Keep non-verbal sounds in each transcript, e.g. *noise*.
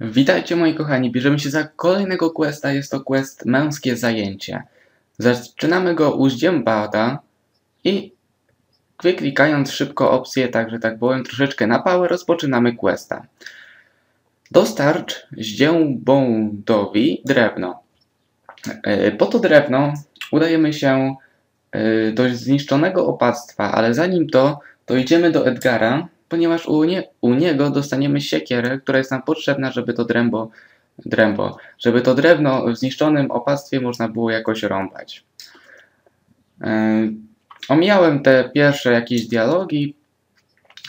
Witajcie moi kochani, bierzemy się za kolejnego questa, jest to quest Męskie Zajęcie. Zaczynamy go u Zdziębada i wyklikając szybko opcję, tak że tak powiem, troszeczkę na pałę, rozpoczynamy questa. Dostarcz Zdziębodowi drewno. E, po to drewno udajemy się e, do zniszczonego opactwa, ale zanim to, to idziemy do Edgara, ponieważ u, nie, u niego dostaniemy siekierę, która jest nam potrzebna, żeby to drębo, drębo, żeby to drewno w zniszczonym opactwie można było jakoś rąbać. Yy, omijałem te pierwsze jakieś dialogi,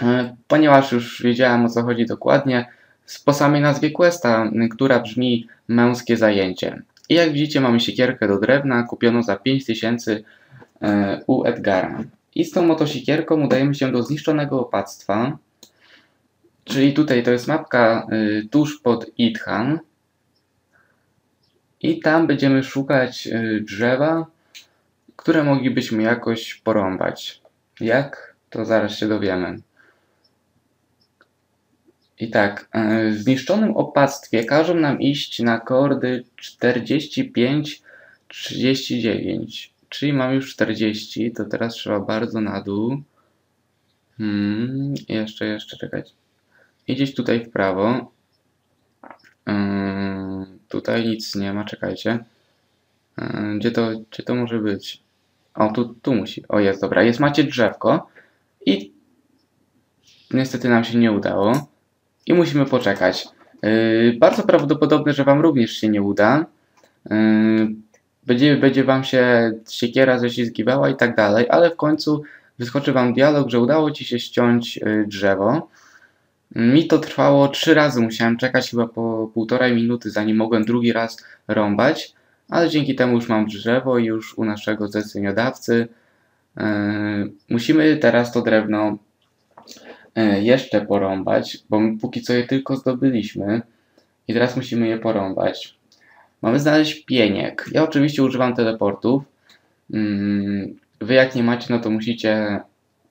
yy, ponieważ już wiedziałem o co chodzi dokładnie, po samej nazwie questa, która brzmi męskie zajęcie. I jak widzicie mamy siekierkę do drewna kupioną za 5000 yy, u Edgara. I z tą oto sikierką udajemy się do zniszczonego opactwa. Czyli tutaj to jest mapka y, tuż pod Ithan. I tam będziemy szukać y, drzewa, które moglibyśmy jakoś porąbać. Jak? To zaraz się dowiemy. I tak, y, w zniszczonym opactwie każą nam iść na kordy 45-39. Czyli mam już 40, to teraz trzeba bardzo na dół. Hmm, jeszcze, jeszcze, czekać. Idzieć tutaj w prawo. Yy, tutaj nic nie ma, czekajcie. Yy, gdzie, to, gdzie to może być? O, tu, tu musi. O, jest, dobra. Jest, macie drzewko. I niestety nam się nie udało. I musimy poczekać. Yy, bardzo prawdopodobne, że Wam również się nie uda. Yy, będzie, będzie wam się siekiera ześlizgiwała i tak dalej, ale w końcu wyskoczy wam dialog, że udało ci się ściąć y, drzewo. Mi to trwało trzy razy, musiałem czekać chyba po półtorej minuty, zanim mogłem drugi raz rąbać, ale dzięki temu już mam drzewo i już u naszego zleceniodawcy yy, musimy teraz to drewno yy, jeszcze porąbać, bo póki co je tylko zdobyliśmy i teraz musimy je porąbać. Mamy znaleźć pieniek. Ja oczywiście używam teleportów. Mm, wy jak nie macie, no to musicie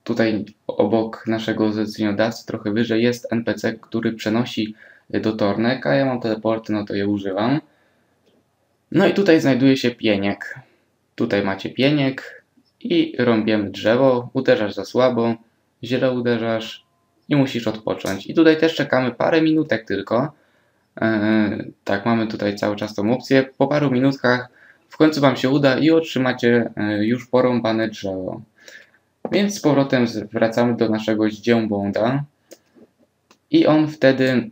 tutaj obok naszego zleceniodawcy trochę wyżej jest NPC, który przenosi do tornek, a ja mam teleporty, no to je używam. No i tutaj znajduje się pieniek. Tutaj macie pieniek i rąbiemy drzewo, uderzasz za słabo, źle uderzasz i musisz odpocząć. I tutaj też czekamy parę minutek tylko, tak, mamy tutaj cały czas tą opcję. Po paru minutkach w końcu Wam się uda i otrzymacie e, już porąbane drzewo. Więc z powrotem wracamy do naszego zdziębąda i on wtedy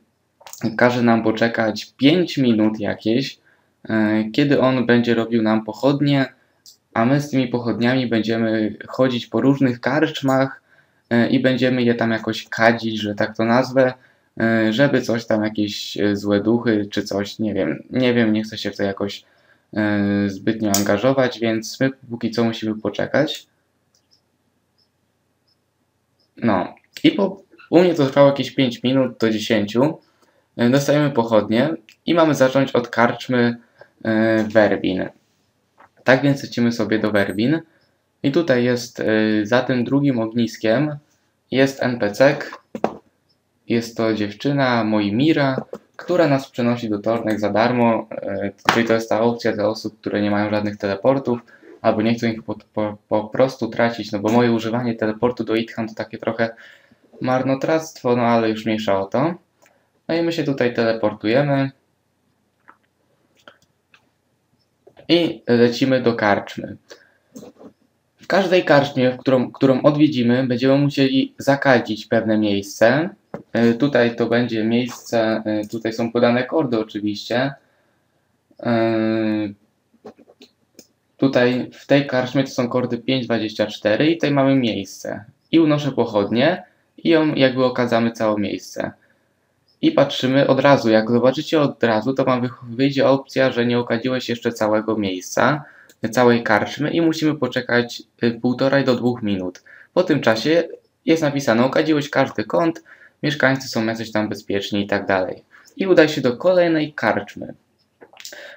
każe nam poczekać 5 minut jakieś, e, kiedy on będzie robił nam pochodnie, a my z tymi pochodniami będziemy chodzić po różnych karczmach i będziemy je tam jakoś kadzić, że tak to nazwę, E, żeby coś tam, jakieś e, złe duchy czy coś, nie wiem, nie wiem, nie chcę się w to jakoś e, zbytnio angażować, więc my póki co musimy poczekać. No i po, u mnie to trwało jakieś 5 minut do 10. Dostajemy pochodnie i mamy zacząć od karczmy Werbin. Tak więc lecimy sobie do Werbin. I tutaj jest za tym drugim ogniskiem jest NPC, jest to dziewczyna Moimira, która nas przenosi do Tornek za darmo, e, czyli to jest ta opcja dla osób, które nie mają żadnych teleportów, albo nie chcą ich po, po, po prostu tracić, no bo moje używanie teleportu do Ithan to takie trochę marnotrawstwo, no ale już mniejsza o to. No i my się tutaj teleportujemy i lecimy do karczmy. W każdej karczmie, którą, którą odwiedzimy, będziemy musieli zakadzić pewne miejsce, E, tutaj to będzie miejsce, e, tutaj są podane kordy oczywiście. E, tutaj w tej karczmie to są kordy 5,24 i tutaj mamy miejsce. I unoszę pochodnie i ją jakby okazamy całe miejsce. I patrzymy od razu, jak zobaczycie od razu, to wam wyjdzie opcja, że nie okadziłeś jeszcze całego miejsca, całej karczmy i musimy poczekać półtorej do dwóch minut. Po tym czasie jest napisane, okadziłeś każdy kąt, mieszkańcy są jacyś tam bezpieczni i tak dalej. I udaj się do kolejnej karczmy.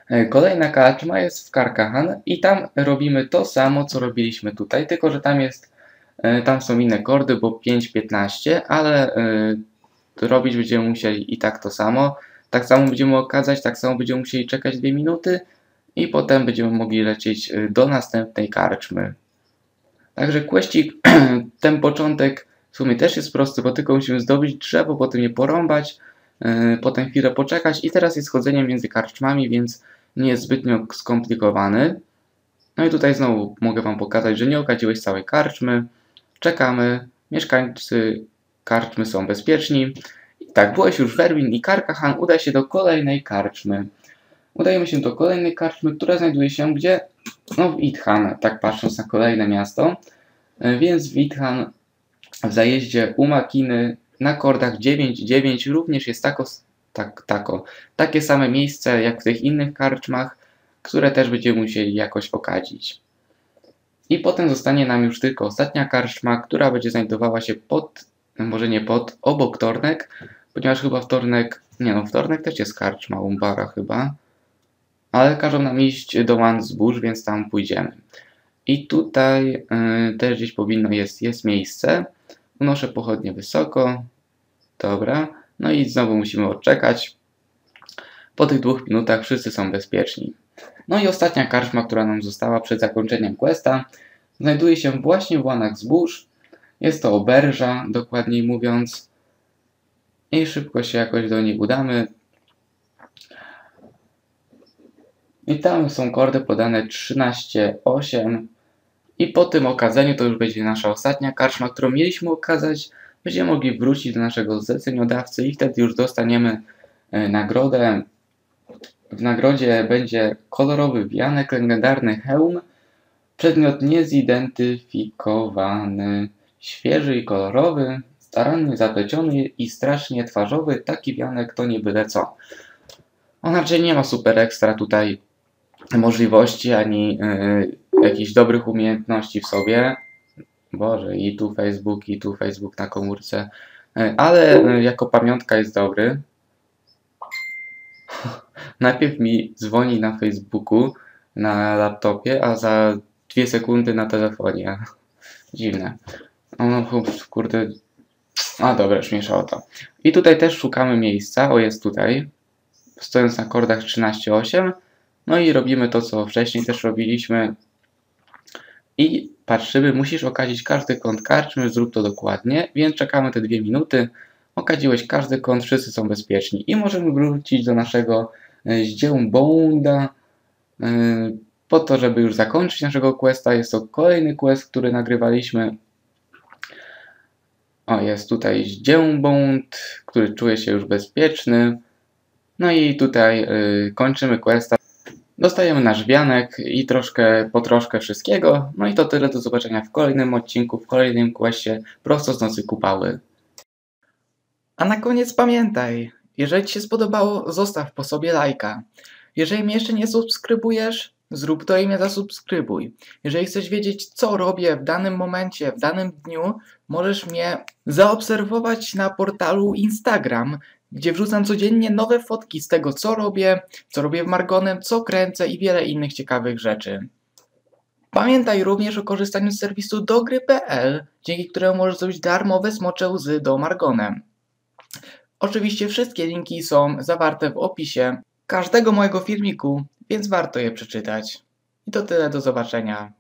E, kolejna karczma jest w Karkahan i tam robimy to samo, co robiliśmy tutaj, tylko że tam jest, e, tam są inne kordy, bo 5-15, ale e, robić będziemy musieli i tak to samo. tak samo będziemy okazać, tak samo będziemy musieli czekać dwie minuty i potem będziemy mogli lecieć y, do następnej karczmy. Także questik, *clears throat* ten początek w sumie też jest prosty, bo tylko musimy zdobyć drzewo, potem je porąbać, yy, potem chwilę poczekać i teraz jest chodzenie między karczmami, więc nie jest zbytnio skomplikowany. No i tutaj znowu mogę Wam pokazać, że nie okadziłeś całej karczmy. Czekamy, mieszkańcy karczmy są bezpieczni. I tak, byłeś już Werwin i Karkahan, udaj się do kolejnej karczmy. Udajemy się do kolejnej karczmy, która znajduje się gdzie? No w Ithan, tak patrząc na kolejne miasto. E, więc w Ithan w zajeździe u na kordach 9-9 również jest tako, tak, tako, takie same miejsce jak w tych innych karczmach, które też będziemy musieli jakoś okadzić. I potem zostanie nam już tylko ostatnia karczma, która będzie znajdowała się pod, może nie pod, obok Tornek, ponieważ chyba wtornek, nie no, wtornek też jest karczma Umbara chyba, ale każą nam iść do Zbóż, więc tam pójdziemy. I tutaj y, też gdzieś powinno jest, jest miejsce. Unoszę pochodnie wysoko. Dobra. No i znowu musimy odczekać. Po tych dwóch minutach wszyscy są bezpieczni. No i ostatnia karczma, która nam została przed zakończeniem questa, znajduje się właśnie w łanach zbóż. Jest to oberża, dokładniej mówiąc. I szybko się jakoś do niej udamy. I tam są kordy podane 13,8. I po tym okazaniu to już będzie nasza ostatnia karczma, którą mieliśmy okazać. Będziemy mogli wrócić do naszego zleceniodawcy i wtedy już dostaniemy e, nagrodę. W nagrodzie będzie kolorowy wianek, legendarny hełm, przedmiot niezidentyfikowany, świeży i kolorowy, starannie zapleciony i strasznie twarzowy, taki wianek to nie byle co. On raczej nie ma super ekstra tutaj możliwości, ani y, jakichś dobrych umiejętności w sobie. Boże, i tu Facebook, i tu Facebook na komórce. Y, ale y, jako pamiątka jest dobry. *laughs* Najpierw mi dzwoni na Facebooku, na laptopie, a za dwie sekundy na telefonie. *laughs* Dziwne. No, kurde. A dobra, już mieszało to. I tutaj też szukamy miejsca. O, jest tutaj. Stojąc na kordach 13.8 no i robimy to, co wcześniej też robiliśmy. I patrzymy, musisz okazić każdy kąt karczmy, zrób to dokładnie, więc czekamy te dwie minuty. Okadziłeś każdy kąt, wszyscy są bezpieczni. I możemy wrócić do naszego e, zdziełbąda e, po to, żeby już zakończyć naszego questa. Jest to kolejny quest, który nagrywaliśmy. O, jest tutaj zdziełbąd, który czuje się już bezpieczny. No i tutaj y, kończymy questa. Dostajemy nasz wianek i troszkę, po troszkę wszystkiego. No i to tyle, do zobaczenia w kolejnym odcinku, w kolejnym questie prosto z nocy kupały. A na koniec pamiętaj, jeżeli Ci się spodobało, zostaw po sobie lajka. Jeżeli mnie jeszcze nie subskrybujesz, zrób to i mnie zasubskrybuj. Jeżeli chcesz wiedzieć, co robię w danym momencie, w danym dniu, możesz mnie zaobserwować na portalu Instagram, gdzie wrzucam codziennie nowe fotki z tego, co robię, co robię w Margonem, co kręcę i wiele innych ciekawych rzeczy. Pamiętaj również o korzystaniu z serwisu dogry.pl, dzięki któremu możesz zrobić darmowe smocze łzy do Margonem. Oczywiście wszystkie linki są zawarte w opisie każdego mojego filmiku, więc warto je przeczytać. I to tyle, do zobaczenia.